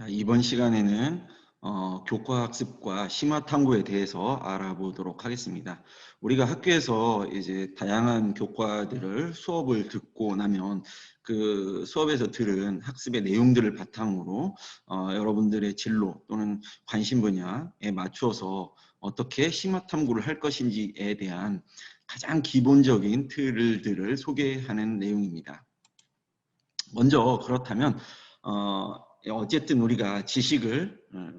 자, 이번 시간에는 어, 교과학습과 심화탐구에 대해서 알아보도록 하겠습니다. 우리가 학교에서 이제 다양한 교과들을 수업을 듣고 나면 그 수업에서 들은 학습의 내용들을 바탕으로 어, 여러분들의 진로 또는 관심 분야에 맞추어서 어떻게 심화탐구를 할 것인지에 대한 가장 기본적인 틀들을 소개하는 내용입니다. 먼저 그렇다면 어, 어쨌든 우리가 지식을 어,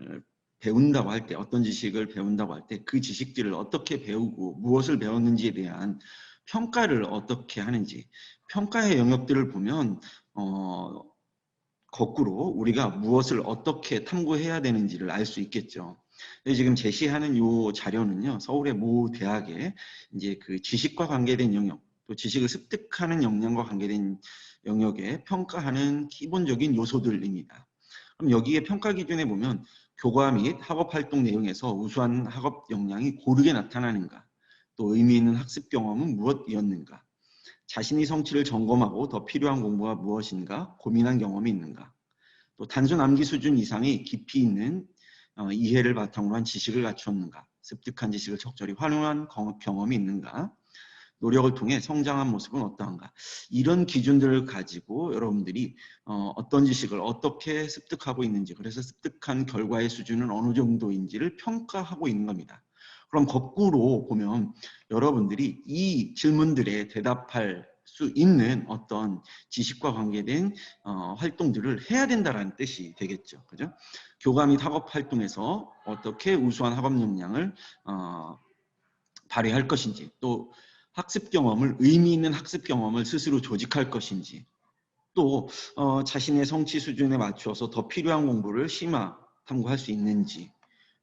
배운다고 할 때 어떤 지식을 배운다고 할 때 그 지식들을 어떻게 배우고 무엇을 배웠는지에 대한 평가를 어떻게 하는지 평가의 영역들을 보면 어, 거꾸로 우리가 무엇을 어떻게 탐구해야 되는지를 알 수 있겠죠. 지금 제시하는 이 자료는요 서울의 모 대학의 이제 그 지식과 관계된 영역 또 지식을 습득하는 역량과 관계된 영역에 평가하는 기본적인 요소들입니다. 그럼 여기에 평가 기준에 보면 교과 및 학업 활동 내용에서 우수한 학업 역량이 고르게 나타나는가, 또 의미 있는 학습 경험은 무엇이었는가, 자신의 성취를 점검하고 더 필요한 공부가 무엇인가? 고민한 경험이 있는가, 또 단순 암기 수준 이상의 깊이 있는 어, 이해를 바탕으로 한 지식을 갖추었는가, 습득한 지식을 적절히 활용한 경험이 있는가, 노력을 통해 성장한 모습은 어떠한가 이런 기준들을 가지고 여러분들이 어, 떤 지식을 어떻게 습득하고 있는지 그래서 습득한 결과의 수준은 어느 정도인지를 평가하고 있는 겁니다. 그럼 거꾸로 보면 여러분들이 이 질문들에 대답할 수 있는 어떤 지식과 관계된 어, 활동들을 해야 된다는 뜻이 되겠죠. 그죠? 교감 및 학업 활동에서 어떻게 우수한 학업 역량을 어, 발휘할 것인지 또 학습 경험을 의미 있는 학습 경험을 스스로 조직할 것인지 또 어, 자신의 성취 수준에 맞추어서 더 필요한 공부를 심화 탐구할 수 있는지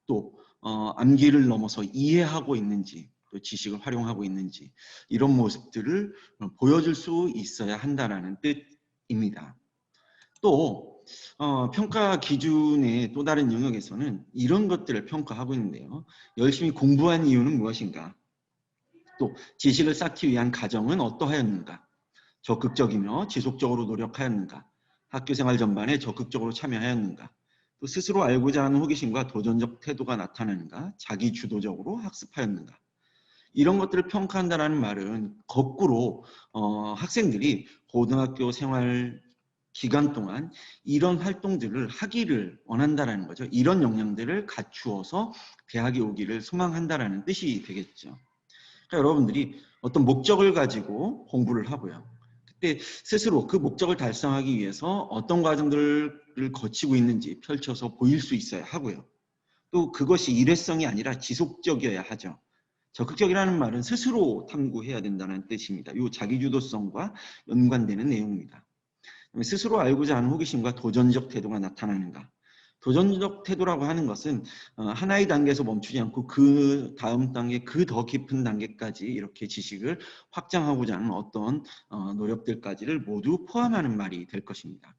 또 어, 암기를 넘어서 이해하고 있는지 또 지식을 활용하고 있는지 이런 모습들을 보여줄 수 있어야 한다는 뜻입니다. 또 어, 평가 기준의 또 다른 영역에서는 이런 것들을 평가하고 있는데요. 열심히 공부한 이유는 무엇인가? 또 지식을 쌓기 위한 가정은 어떠하였는가? 적극적이며 지속적으로 노력하였는가? 학교생활 전반에 적극적으로 참여하였는가? 또 스스로 알고자 하는 호기심과 도전적 태도가 나타나는가? 자기 주도적으로 학습하였는가? 이런 것들을 평가한다는 말은 거꾸로 어, 학생들이 고등학교 생활 기간 동안 이런 활동들을 하기를 원한다는 거죠. 이런 역량들을 갖추어서 대학에 오기를 소망한다는 뜻이 되겠죠. 그러니까 여러분들이 어떤 목적을 가지고 공부를 하고요. 그때 스스로 그 목적을 달성하기 위해서 어떤 과정들을 거치고 있는지 펼쳐서 보일 수 있어야 하고요. 또 그것이 일회성이 아니라 지속적이어야 하죠. 적극적이라는 말은 스스로 탐구해야 된다는 뜻입니다. 이 자기주도성과 연관되는 내용입니다. 스스로 알고자 하는 호기심과 도전적 태도가 나타나는가. 도전적 태도라고 하는 것은 어, 하나의 단계에서 멈추지 않고 그 다음 단계, 그 더 깊은 단계까지 이렇게 지식을 확장하고자 하는 어떤 어, 노력들까지를 모두 포함하는 말이 될 것입니다.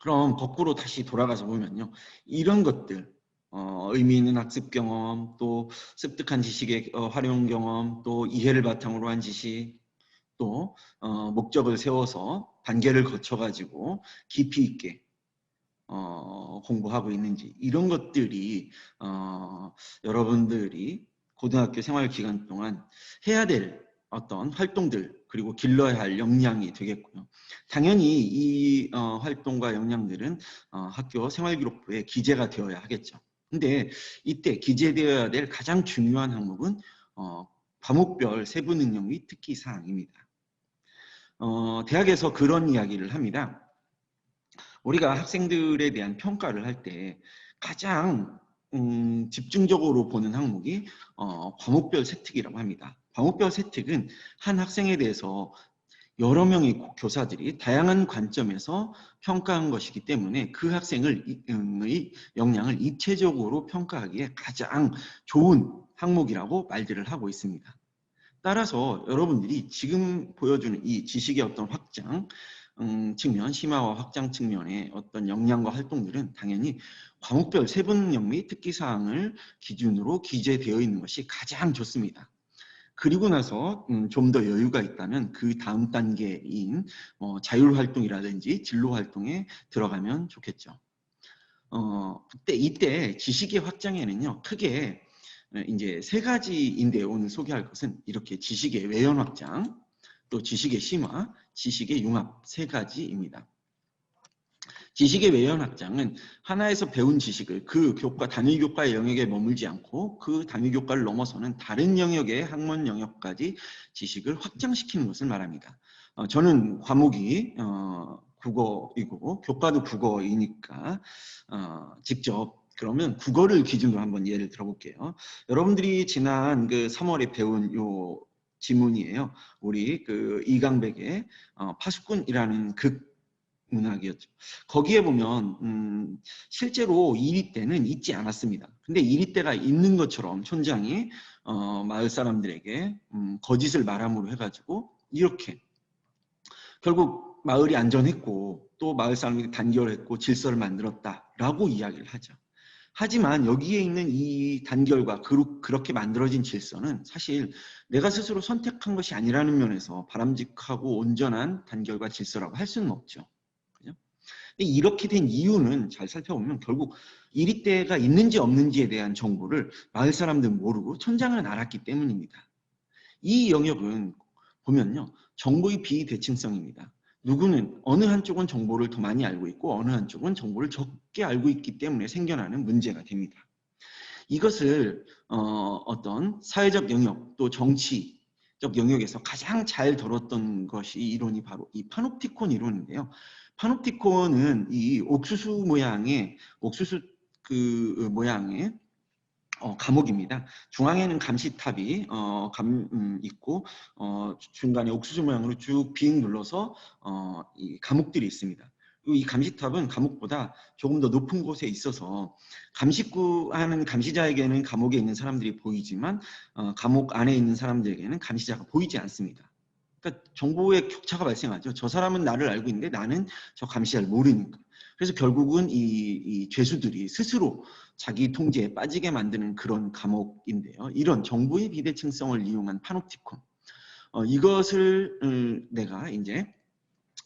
그럼 거꾸로 다시 돌아가서 보면요. 이런 것들, 어, 의미 있는 학습 경험, 또 습득한 지식의 활용 경험, 또 이해를 바탕으로 한 지식, 또 목적을 세워서 단계를 거쳐가지고 깊이 있게 어, 공부하고 있는지 이런 것들이 어, 여러분들이 고등학교 생활 기간 동안 해야 될 어떤 활동들 그리고 길러야 할 역량이 되겠고요. 당연히 이 어, 활동과 역량들은 어, 학교 생활기록부에 기재가 되어야 하겠죠. 근데 이때 기재되어야 될 가장 중요한 항목은 어, 과목별 세부 능력 및 특기 사항입니다. 어, 대학에서 그런 이야기를 합니다. 우리가 학생들에 대한 평가를 할 때 가장 음, 집중적으로 보는 항목이 어, 과목별 세특이라고 합니다. 과목별 세특은 한 학생에 대해서 여러 명의 교사들이 다양한 관점에서 평가한 것이기 때문에 그 학생의 음, 역량을 입체적으로 평가하기에 가장 좋은 항목이라고 말들을 하고 있습니다. 따라서 여러분들이 지금 보여주는 이 지식의 어떤 확장, 음, 측면, 심화와 확장 측면의 어떤 역량과 활동들은 당연히 과목별 세분력 및 특기사항을 기준으로 기재되어 있는 것이 가장 좋습니다. 그리고 나서 음, 좀 더 여유가 있다면 그 다음 단계인 어, 자율활동이라든지 진로활동에 들어가면 좋겠죠. 어, 그때 이때 지식의 확장에는요 크게 이제 세 가지인데 오늘 소개할 것은 이렇게 지식의 외연 확장, 또 지식의 심화, 지식의 융합 세 가지입니다. 지식의 외연 확장은 하나에서 배운 지식을 그 교과 단위 교과의 영역에 머물지 않고 그 단위 교과를 넘어서는 다른 영역의 학문 영역까지 지식을 확장시키는 것을 말합니다. 어, 저는 과목이 어, 국어이고 교과도 국어이니까 어, 직접 그러면 국어를 기준으로 한번 예를 들어볼게요. 여러분들이 지난 그 3월에 배운 요 지문이에요. 우리 그 이강백의 어, 파수꾼이라는 극 문학이었죠. 거기에 보면 음, 실제로 2위 때는 있지 않았습니다. 근데 1위 때가 있는 것처럼 촌장이 어, 마을 사람들에게 음, 거짓을 말함으로 해가지고 이렇게 결국 마을이 안전했고 또 마을 사람들이 단결했고 질서를 만들었다라고 이야기를 하죠. 하지만 여기에 있는 이 단결과 그렇게 만들어진 질서는 사실 내가 스스로 선택한 것이 아니라는 면에서 바람직하고 온전한 단결과 질서라고 할 수는 없죠. 그죠? 이렇게 된 이유는 잘 살펴보면 결국 이리 때가 있는지 없는지에 대한 정보를 마을 사람들은 모르고 천장은 알았기 때문입니다. 이 영역은 보면요. 정보의 비대칭성입니다. 누구는 어느 한쪽은 정보를 더 많이 알고 있고 어느 한쪽은 정보를 적게 알고 있기 때문에 생겨나는 문제가 됩니다. 이것을 어, 떤 사회적 영역 또 정치적 영역에서 가장 잘 다뤘던 것이 이론이 바로 이 파놉티콘 이론인데요. 파놉티콘은 이 옥수수 모양의 옥수수 그 모양의 어, 감옥입니다. 중앙에는 감시탑이 어, 감, 음, 있고 어, 중간에 옥수수 모양으로 쭉 빙 눌러서 어, 이 감옥들이 있습니다. 이 감시탑은 감옥보다 조금 더 높은 곳에 있어서 감시구하는 감시자에게는 감옥에 있는 사람들이 보이지만 어, 감옥 안에 있는 사람들에게는 감시자가 보이지 않습니다. 그러니까 정보의 격차가 발생하죠. 저 사람은 나를 알고 있는데 나는 저 감시자를 모르니까. 그래서 결국은 이, 이 죄수들이 스스로 자기 통제에 빠지게 만드는 그런 감옥인데요. 이런 정보의 비대칭성을 이용한 파놉티콘. 어, 이것을 음, 내가 이제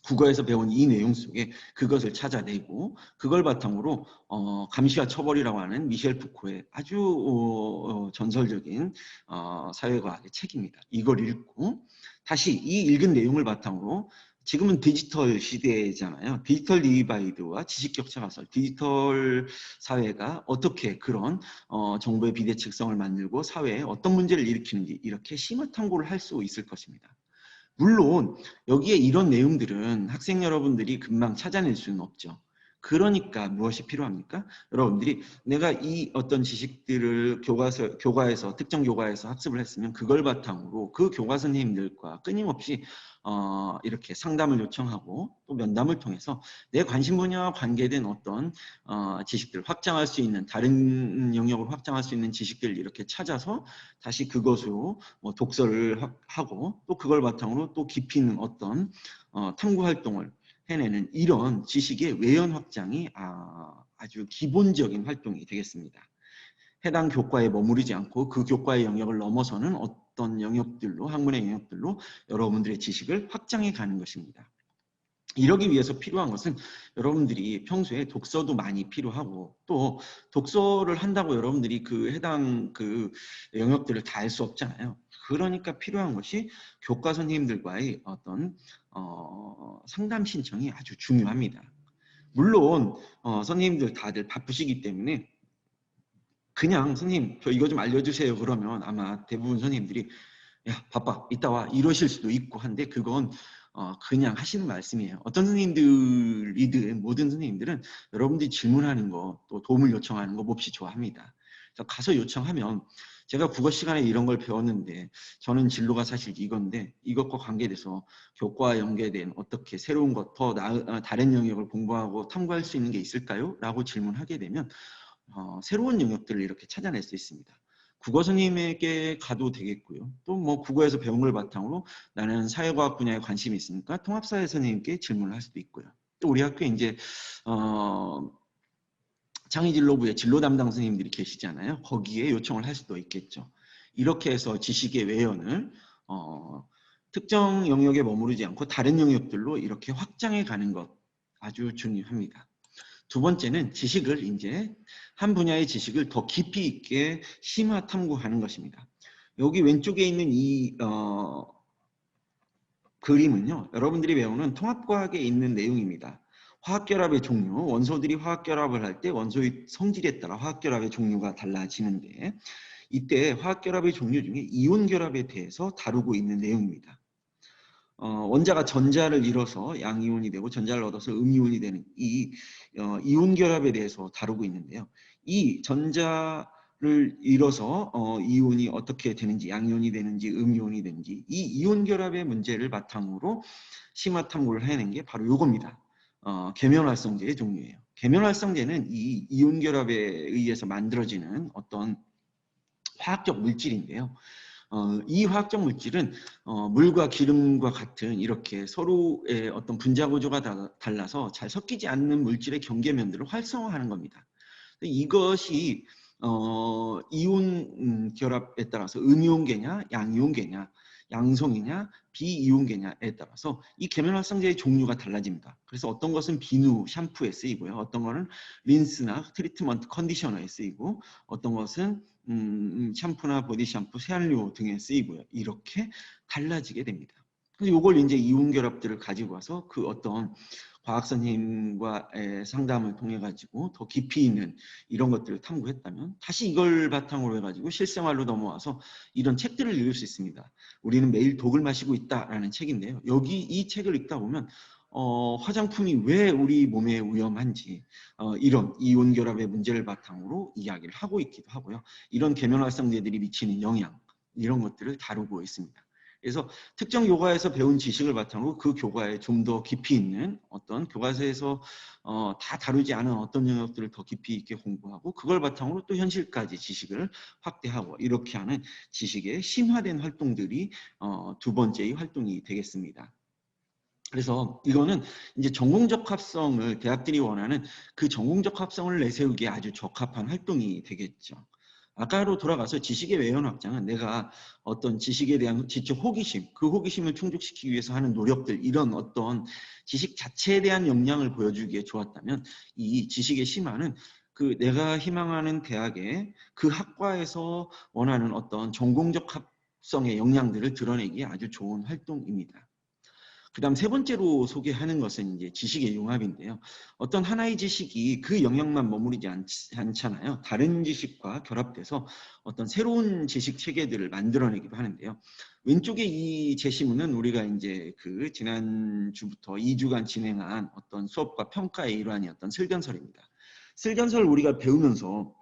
국어에서 배운 이 내용 속에 그것을 찾아내고 그걸 바탕으로 어, 감시와 처벌이라고 하는 미셸 푸코의 아주 어, 어 전설적인 어, 사회과학의 책입니다. 이걸 읽고 다시 이 읽은 내용을 바탕으로 지금은 디지털 시대잖아요. 디지털 디바이드와 지식 격차 가 설 디지털 사회가 어떻게 그런 어, 정보의 비대칭성을 만들고 사회에 어떤 문제를 일으키는지 이렇게 심화 탐구를 할 수 있을 것입니다. 물론 여기에 이런 내용들은 학생 여러분들이 금방 찾아낼 수는 없죠. 그러니까 무엇이 필요합니까? 여러분들이 내가 이 어떤 지식들을 교과서, 교과에서 특정 교과에서 학습을 했으면 그걸 바탕으로 그 교과 선생님들과 끊임없이 어, 이렇게 상담을 요청하고 또 면담을 통해서 내 관심 분야와 관계된 어떤 어, 지식들을 확장할 수 있는 다른 영역을 확장할 수 있는 지식들을 이렇게 찾아서 다시 그것으로 뭐 독서를 하, 고또 그걸 바탕으로 또 깊이 있는 어떤 어, 탐구 활동을 해내는 이런 지식의 외연 확장이 아, 아주 기본적인 활동이 되겠습니다. 해당 교과에 머무르지 않고 그 교과의 영역을 넘어서는 어떤 영역들로 학문의 영역들로 여러분들의 지식을 확장해 가는 것입니다. 이러기 위해서 필요한 것은 여러분들이 평소에 독서도 많이 필요하고 또 독서를 한다고 여러분들이 그 해당 그 영역들을 다알수 없잖아요. 그러니까 필요한 것이 교과 선생님들과의 어떤 어, 상담 신청이 아주 중요합니다. 물론 어, 선생님들 다들 바쁘시기 때문에 그냥 선생님 저 이거 좀 알려주세요 그러면 아마 대부분 선생님들이 야 바빠 이따 와 이러실 수도 있고 한데 그건 어, 그냥 하시는 말씀이에요. 어떤 선생님들이든 모든 선생님들은 여러분들이 질문하는 거 또 도움을 요청하는 거 몹시 좋아합니다. 그래서 가서 요청하면 제가 국어 시간에 이런 걸 배웠는데 저는 진로가 사실 이건데 이것과 관계돼서 교과와 연계된 어떻게 새로운 것더 어, 다른 영역을 공부하고 탐구할 수 있는 게 있을까요? 라고 질문하게 되면 어, 새로운 영역들을 이렇게 찾아낼 수 있습니다. 국어 선생님에게 가도 되겠고요. 또 뭐 국어에서 배운 걸 바탕으로 나는 사회과학 분야에 관심이 있으니까 통합사회 선생님께 질문을 할 수도 있고요. 또 우리 학교에 이제 어, 창의진로부의 진로 담당 선생님들이 계시잖아요. 거기에 요청을 할 수도 있겠죠. 이렇게 해서 지식의 외연을 어, 특정 영역에 머무르지 않고 다른 영역들로 이렇게 확장해 가는 것 아주 중요합니다. 두 번째는 지식을 이제 한 분야의 지식을 더 깊이 있게 심화 탐구하는 것입니다. 여기 왼쪽에 있는 이 어, 그림은요. 여러분들이 배우는 통합과학에 있는 내용입니다. 화학결합의 종류, 원소들이 화학결합을 할 때 원소의 성질에 따라 화학결합의 종류가 달라지는데 이때 화학결합의 종류 중에 이온결합에 대해서 다루고 있는 내용입니다. 어, 원자가 전자를 잃어서 양이온이 되고 전자를 얻어서 음이온이 되는 이 어, 이온 결합에 대해서 다루고 있는데요. 이 전자를 잃어서 어, 이온이 어떻게 되는지 양이온이 되는지 음이온이 되는지 이 이온 결합의 문제를 바탕으로 심화 탐구를 해낸 게 바로 이겁니다. 어, 계면활성제의 종류예요. 계면활성제는 이 이온 결합에 의해서 만들어지는 어떤 화학적 물질인데요. 어, 이 화학적 물질은 어, 물과 기름과 같은 이렇게 서로의 어떤 분자 구조가 다, 달라서 잘 섞이지 않는 물질의 경계면들을 활성화하는 겁니다. 이것이 어, 이온 음, 결합에 따라서 음이온계냐 양이온계냐 양성이냐 비이온계냐에 따라서 이 계면 활성제의 종류가 달라집니다. 그래서 어떤 것은 비누, 샴푸에 쓰이고요. 어떤 것은 린스나 트리트먼트, 컨디셔너에 쓰이고 어떤 것은 음, 샴푸나 보디 샴푸, 세안료 등에 쓰이고요. 이렇게 달라지게 됩니다. 그래서 이걸 이제 이온 결합들을 가지고 와서 그 어떤 과학 선생님과의 상담을 통해 가지고 더 깊이 있는 이런 것들을 탐구했다면 다시 이걸 바탕으로 해가지고 실생활로 넘어와서 이런 책들을 읽을 수 있습니다. 우리는 매일 독을 마시고 있다라는 책인데요. 여기 이 책을 읽다 보면 어, 화장품이 왜 우리 몸에 위험한지 어, 이런 이온 결합의 문제를 바탕으로 이야기를 하고 있기도 하고요. 이런 계면활성제들이 미치는 영향 이런 것들을 다루고 있습니다. 그래서 특정 교과에서 배운 지식을 바탕으로 그 교과에 좀 더 깊이 있는 어떤 교과서에서 어, 다 다루지 않은 어떤 영역들을 더 깊이 있게 공부하고 그걸 바탕으로 또 현실까지 지식을 확대하고 이렇게 하는 지식의 심화된 활동들이 어, 두 번째의 활동이 되겠습니다. 그래서 이거는 이제 전공적 합성을 대학들이 원하는 그 전공적 합성을 내세우기에 아주 적합한 활동이 되겠죠. 아까로 돌아가서 지식의 외연 확장은 내가 어떤 지식에 대한 지적 호기심, 그 호기심을 충족시키기 위해서 하는 노력들, 이런 어떤 지식 자체에 대한 역량을 보여주기에 좋았다면 이 지식의 심화는 그 내가 희망하는 대학의 그 학과에서 원하는 어떤 전공적 합성의 역량들을 드러내기에 아주 좋은 활동입니다. 그 다음 세 번째로 소개하는 것은 이제 지식의 융합인데요. 어떤 하나의 지식이 그 영역만 머무르지 않, 않잖아요. 다른 지식과 결합돼서 어떤 새로운 지식 체계들을 만들어내기도 하는데요. 왼쪽에 이 제시문은 우리가 이제 그 지난주부터 2주간 진행한 어떤 수업과 평가의 일환이었던 슬견설입니다. 슬견설 우리가 배우면서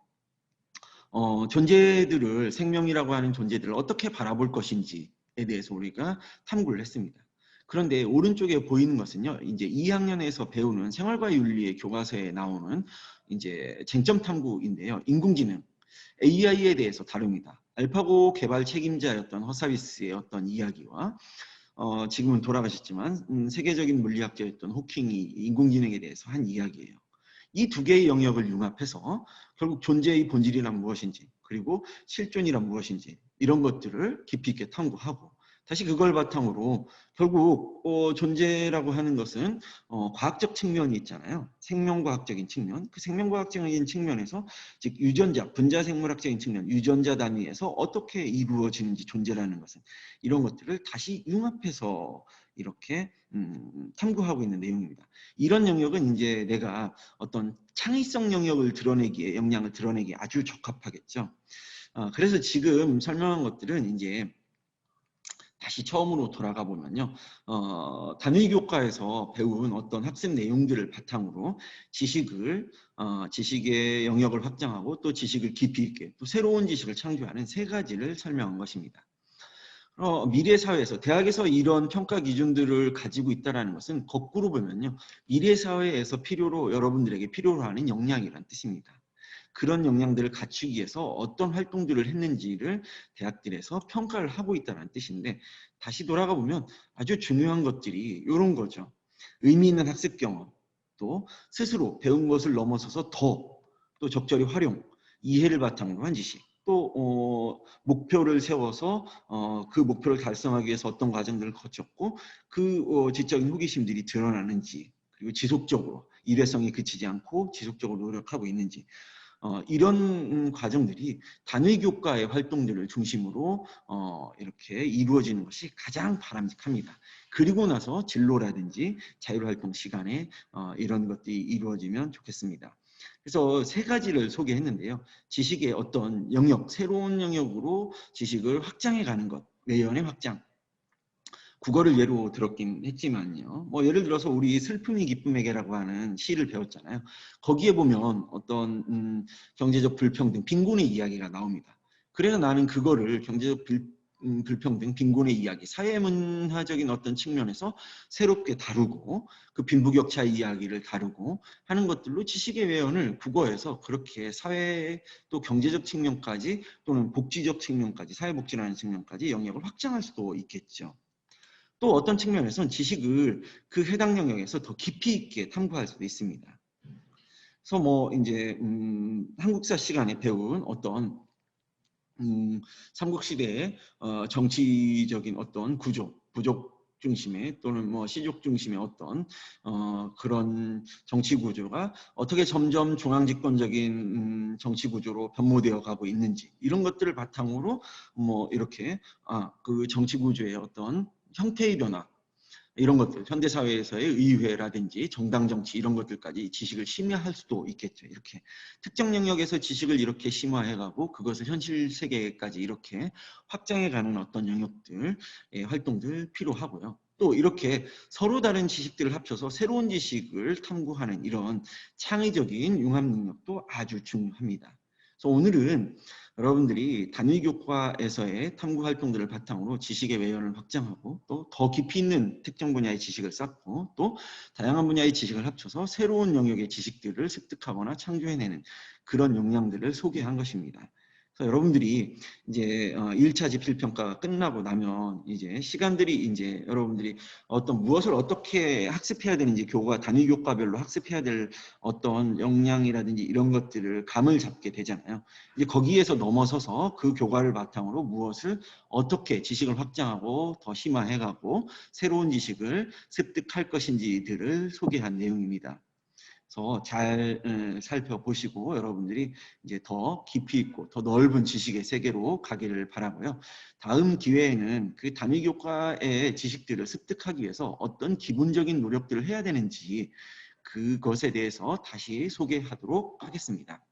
어, 존재들을 생명이라고 하는 존재들을 어떻게 바라볼 것인지에 대해서 우리가 탐구를 했습니다. 그런데 오른쪽에 보이는 것은요. 이제 2학년에서 배우는 생활과 윤리의 교과서에 나오는 이제 쟁점 탐구인데요. 인공지능 AI에 대해서 다룹니다. 알파고 개발 책임자였던 허사비스의 어떤 이야기와 어, 지금은 돌아가셨지만 음, 세계적인 물리학자였던 호킹이 인공지능에 대해서 한 이야기예요. 이 두 개의 영역을 융합해서 결국 존재의 본질이란 무엇인지 그리고 실존이란 무엇인지 이런 것들을 깊이 있게 탐구하고 다시 그걸 바탕으로 결국 어, 존재라고 하는 것은 어, 과학적 측면이 있잖아요. 생명과학적인 측면. 그 생명과학적인 측면에서 즉 유전자, 분자생물학적인 측면, 유전자 단위에서 어떻게 이루어지는지 존재라는 것은 이런 것들을 다시 융합해서 이렇게 음, 탐구하고 있는 내용입니다. 이런 영역은 이제 내가 어떤 창의성 영역을 드러내기에 역량을 드러내기에 아주 적합하겠죠. 어, 그래서 지금 설명한 것들은 이제 다시 처음으로 돌아가 보면요. 어, 단위 교과에서 배운 어떤 학습 내용들을 바탕으로 지식을 어, 지식의 영역을 확장하고 또 지식을 깊이 있게 또 새로운 지식을 창조하는 세 가지를 설명한 것입니다. 어, 미래 사회에서 대학에서 이런 평가 기준들을 가지고 있다는 것은 거꾸로 보면요. 미래 사회에서 필요로 여러분들에게 필요로 하는 역량이란 뜻입니다. 그런 역량들을 갖추기 위해서 어떤 활동들을 했는지를 대학들에서 평가를 하고 있다는 뜻인데 다시 돌아가 보면 아주 중요한 것들이 이런 거죠. 의미 있는 학습 경험, 또 스스로 배운 것을 넘어서서 더 또 적절히 활용, 이해를 바탕으로 한 지식, 또 어, 목표를 세워서 어, 그 목표를 달성하기 위해서 어떤 과정들을 거쳤고 그 어, 지적인 호기심들이 드러나는지 그리고 지속적으로 일회성이 그치지 않고 지속적으로 노력하고 있는지 어, 이런 과정들이 단위 교과의 활동들을 중심으로 어, 이렇게 이루어지는 것이 가장 바람직합니다. 그리고 나서 진로라든지 자율활동 시간에 어, 이런 것들이 이루어지면 좋겠습니다. 그래서 세 가지를 소개했는데요. 지식의 어떤 영역, 새로운 영역으로 지식을 확장해 가는 것, 외연의 확장. 국어를 예로 들었긴 했지만요. 뭐 예를 들어서 우리 슬픔이 기쁨에게라고 하는 시를 배웠잖아요. 거기에 보면 어떤 음, 경제적 불평등, 빈곤의 이야기가 나옵니다. 그래서 나는 그거를 경제적 불, 음, 불평등, 빈곤의 이야기, 사회문화적인 어떤 측면에서 새롭게 다루고 그 빈부격차 이야기를 다루고 하는 것들로 지식의 외연을 국어에서 그렇게 사회 또 경제적 측면까지 또는 복지적 측면까지 사회복지라는 측면까지 영역을 확장할 수도 있겠죠. 또 어떤 측면에서는 지식을 그 해당 영역에서 더 깊이 있게 탐구할 수도 있습니다. 그래서 뭐 이제 음, 한국사 시간에 배운 어떤 음, 삼국시대의 어, 정치적인 어떤 구조, 부족 중심의 또는 뭐 시족 중심의 어떤 어, 그런 정치 구조가 어떻게 점점 중앙 집권적인 음, 정치 구조로 변모되어 가고 있는지 이런 것들을 바탕으로 뭐 이렇게 아, 그 정치 구조의 어떤 형태의 변화 이런 것들 현대 사회에서의 의회라든지 정당 정치 이런 것들까지 지식을 심화할 수도 있겠죠. 이렇게 특정 영역에서 지식을 이렇게 심화해가고 그것을 현실 세계까지 이렇게 확장해가는 어떤 영역들 활동들 필요하고요. 또 이렇게 서로 다른 지식들을 합쳐서 새로운 지식을 탐구하는 이런 창의적인 융합 능력도 아주 중요합니다. 그래서 오늘은 여러분들이 단위교과에서의 탐구 활동들을 바탕으로 지식의 외연을 확장하고 또 더 깊이 있는 특정 분야의 지식을 쌓고 또 다양한 분야의 지식을 합쳐서 새로운 영역의 지식들을 습득하거나 창조해내는 그런 역량들을 소개한 것입니다. 그래서 여러분들이 이제 1차 어, 집필 평가가 끝나고 나면 이제 시간들이 이제 여러분들이 어떤 무엇을 어떻게 학습해야 되는지 교과 단위 교과별로 학습해야 될 어떤 역량이라든지 이런 것들을 감을 잡게 되잖아요. 이제 거기에서 넘어서서 그 교과를 바탕으로 무엇을 어떻게 지식을 확장하고 더 심화해가고 새로운 지식을 습득할 것인지들을 소개한 내용입니다. 잘 살펴보시고 여러분들이 이제 더 깊이 있고 더 넓은 지식의 세계로 가기를 바라고요. 다음 기회에는 그 단위 교과의 지식들을 습득하기 위해서 어떤 기본적인 노력들을 해야 되는지 그것에 대해서 다시 소개하도록 하겠습니다.